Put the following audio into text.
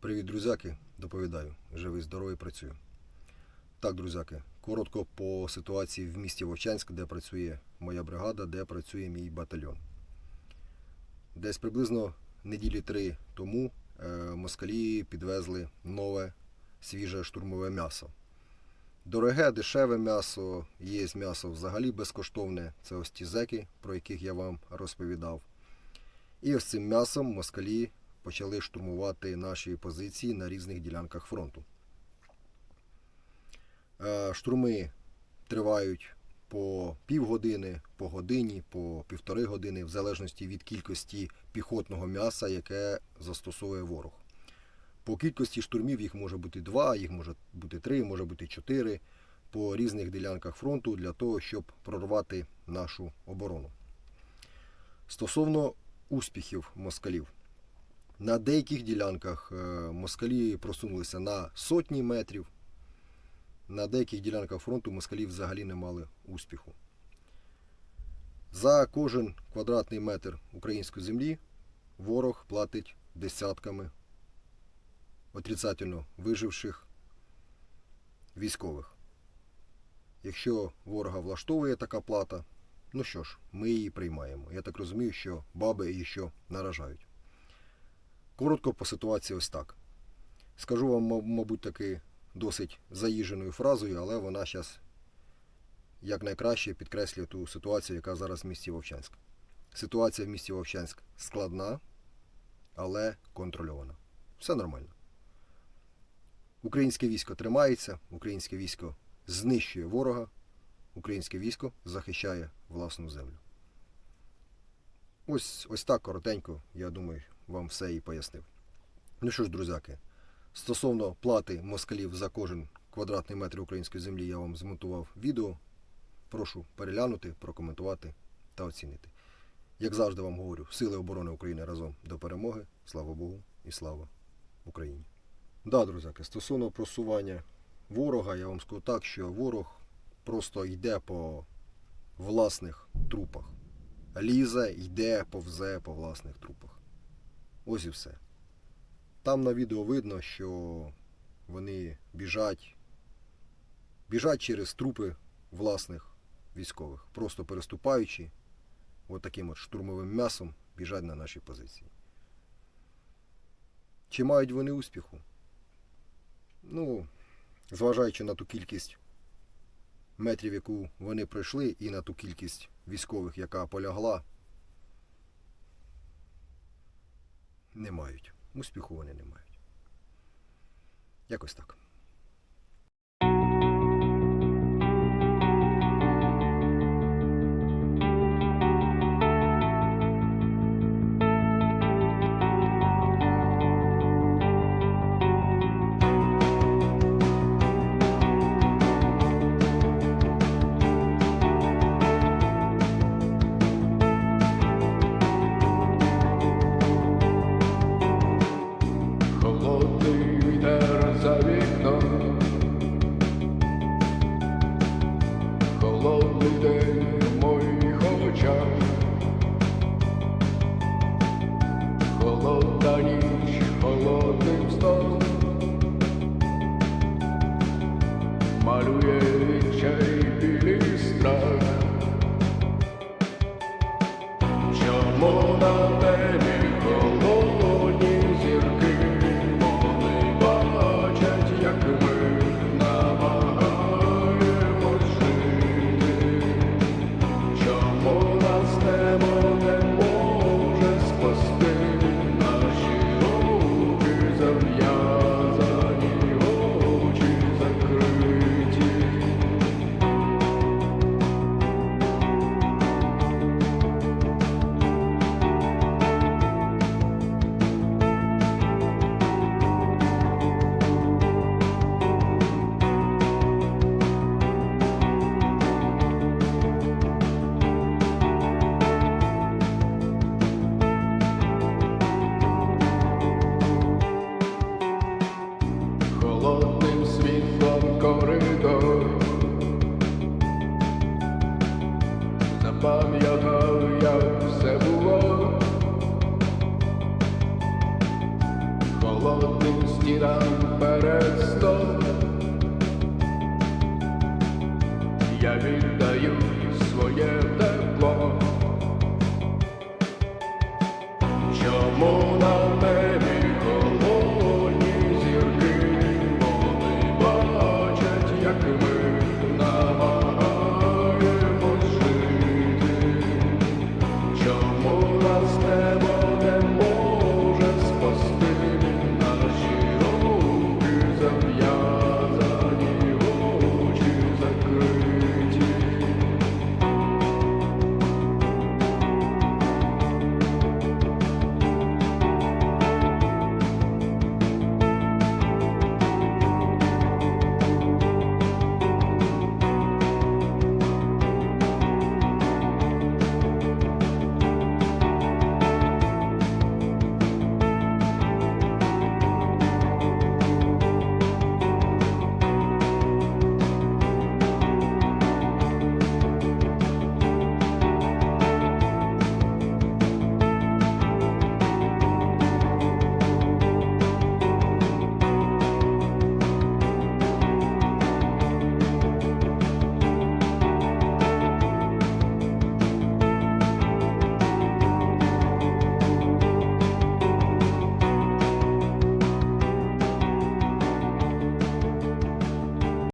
Привіт, друзяки. Доповідаю. Живий, здоровий, працюю. Так, друзяки, коротко по ситуації в місті Вовчанськ, де працює моя бригада, де працює мій батальйон. Десь приблизно неділі три тому е, москалі підвезли нове свіже штурмове м'ясо. Дороге, дешеве м'ясо, є м'ясо взагалі безкоштовне. Це ось ті зеки, про яких я вам розповідав. І ось цим м'ясом москалі почали штурмувати наші позиції на різних ділянках фронту. Е, Штурми тривають по півгодини, по годині, по півтори години, в залежності від кількості піхотного м'яса, яке застосовує ворог. По кількості штурмів їх може бути два, їх може бути три, може бути чотири по різних ділянках фронту для того, щоб прорвати нашу оборону. Стосовно успіхів москалів. На деяких ділянках е, москалі просунулися на сотні метрів. На деяких ділянках фронту москалі взагалі не мали успіху. За кожен квадратний метр української землі ворог платить десятками отрицательно виживших військових. Якщо ворога влаштовує така плата, ну що ж, ми її приймаємо. Я так розумію, що баби її що наражають. Коротко по ситуації ось так. Скажу вам, мабуть, таки досить заїженою фразою, але вона зараз якнайкраще підкреслює ту ситуацію, яка зараз в місті Вовчанськ. Ситуація в місті Вовчанськ складна, але контрольована. Все нормально. Українське військо тримається, українське військо знищує ворога, українське військо захищає власну землю. Ось, ось так коротенько, я думаю, вам все і пояснив. Ну що ж, друзяки, стосовно плати москалів за кожен квадратний метр української землі, я вам змонтував відео. Прошу переглянути, прокоментувати та оцінити. Як завжди вам говорю, Сили оборони України разом до перемоги. Слава Богу і слава Україні. Да, друзяки, стосовно просування ворога, я вам скажу так, що ворог просто йде по власних трупах. Лізе, йде, повзе по власних трупах. Ось і все. Там на відео видно, що вони біжать, біжать через трупи власних військових, просто переступаючи от таким от штурмовим м'ясом, біжать на наші позиції. Чи мають вони успіху? Ну, зважаючи на ту кількість метрів, яку вони пройшли, і на ту кількість військових, яка полягла, не мають. Успіху вони не мають. Якось так.